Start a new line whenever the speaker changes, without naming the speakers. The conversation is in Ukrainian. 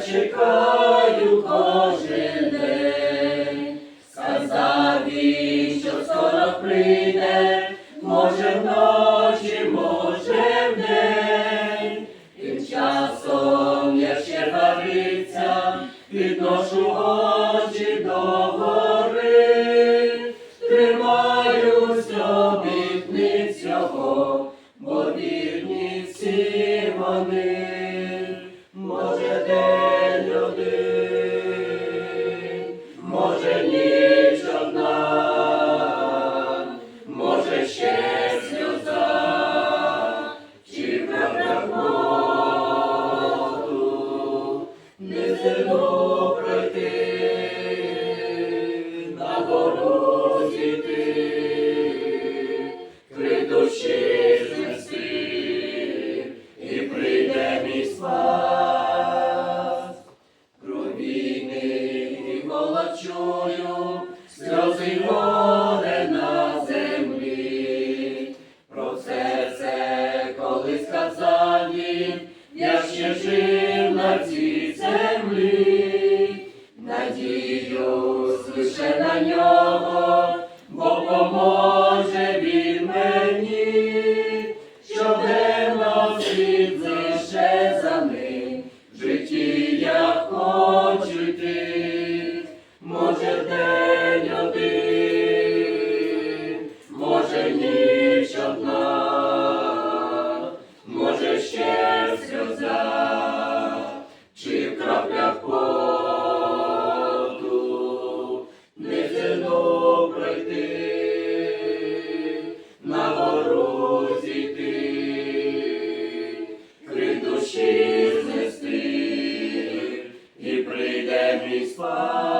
чекаю кожен день. Сказав він, що скоро прийде, може вночі, може вдень. Тим часом я ще вариться, підношу очі до гори, тримаюсь обітниць його, бо вірні всі вони, пройти, на гору зійти, три душі і прийде мій спас. Голод сльози й на землі. Про це все коли сказав він, я ще жив на цій. Надіюсь лише на нього, мій спас.